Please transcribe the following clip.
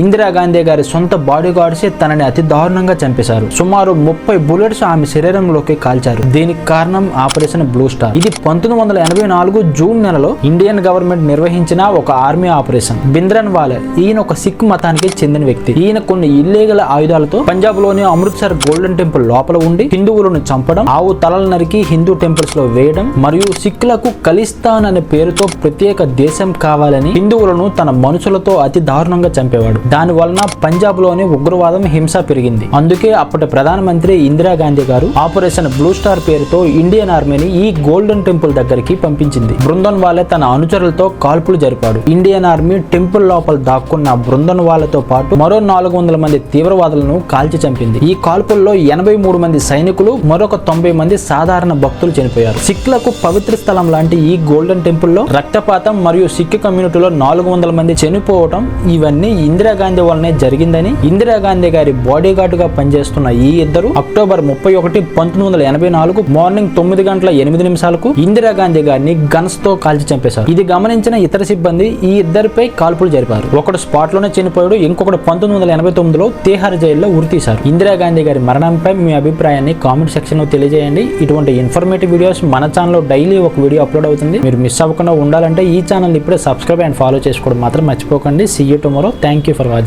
ఇందిరాగాంధీ గారి సొంత బాడీ గార్డ్సే తనని అతి దారుణంగా చంపేశారు. సుమారు ముప్పై బుల్లెట్స్ ఆమె శరీరంలోకి కాల్చారు. దీనికి కారణం ఆపరేషన్ బ్లూ స్టార్. ఇది పంతొమ్మిది వందల ఎనభై నాలుగు జూన్ నెలలో ఇండియన్ గవర్నమెంట్ నిర్వహించిన ఒక ఆర్మీ ఆపరేషన్. బింద్రన్ వాలే ఈయన ఒక సిక్ మతానికి చెందిన వ్యక్తి. ఈయన కొన్ని ఇల్లీగల్ ఆయుధాలతో పంజాబ్లోని అమృత్సర్ గోల్డెన్ టెంపుల్ లోపల ఉండి హిందువులను చంపడం ఆవు తలలు నరికి హిందూ టెంపుల్స్లో వేయడం మరియు సిక్కులకు ఖలిస్తాన్ అనే పేరుతో ప్రత్యేక దేశం కావాలని హిందువులను తన మనుషులతో అతి దారుణంగా చంపేవాడు. దాని వలన పంజాబ్లోని ఉగ్రవాదం హింస పెరిగింది. అందుకే అప్పటి ప్రధానమంత్రి ఇందిరాగాంధీ గారు ఆపరేషన్ బ్లూ స్టార్ పేరుతో ఇండియన్ ఆర్మీని ఈ గోల్డెన్ టెంపుల్ దగ్గరికి పంపించింది. బృందన్ వాళ్ళే తన అనుచరులతో కాల్పులు జరిపాడు. ఇండియన్ ఆర్మీ టెంపుల్ లోపల దాక్కున్న బృందన్ వాళ్ళతో పాటు మరో నాలుగు వందల మంది తీవ్రవాదులను కాల్చి చంపింది. ఈ కాల్పుల్లో ఎనభై మూడు మంది సైనికులు మరొక తొంభై మంది సాధారణ భక్తులు చనిపోయారు. సిక్లకు పవిత్ర స్థలం లాంటి ఈ గోల్డెన్ టెంపుల్లో రక్తపాతం మరియు సిక్ కమ్యూనిటీలో నాలుగు వందల మంది చనిపోవటం ఇవన్నీ ఇందిరాగాంధీ వల్లనే జరిగిందని ఇందిరాగాంధీ గారి బాడీ గార్డ్గా పనిచేస్తున్న ఈ ఇద్దరు అక్టోబర్ ముప్పై ఒకటి పంతొమ్మిది వందల ఎనభై నాలుగు మార్నింగ్ తొమ్మిది గంటల ఎనిమిది నిమిషాలకు ఇందిరాగాంధీ గారిని గన్స్తో కాల్చి చంపేశారు. ఇది గమనించిన ఇతర సిబ్బంది ఈ ఇద్దరిపై కాల్పులు జరిపారు. ఒకడు స్పాట్లోనే చనిపోయాడు ఇంకొకడు పంతొమ్మిది వందల ఎనభై తొమ్మిదిలో తీహార్ జైల్లో ఉరితీశారు ఇందిరాగాంధీ గారి మరణంపై మీ అభిప్రాయాన్ని కామెంట్ సెక్షన్లో తెలియజేయండి. ఇటువంటి ఇన్ఫర్మేటివ్ వీడియోస్ మన ఛానల్లో డైలీ ఒక వీడియో అప్లోడ్ అవుతుంది. మీరు మిస్ అవ్వకుండా ఉండాలంటే ఈ ఛానల్ ఇప్పుడే సబ్స్క్రైబ్ అండ్ ఫాలో చేసుకోవడం మాత్రం మర్చిపోకండి. See you tomorrow thank you فرما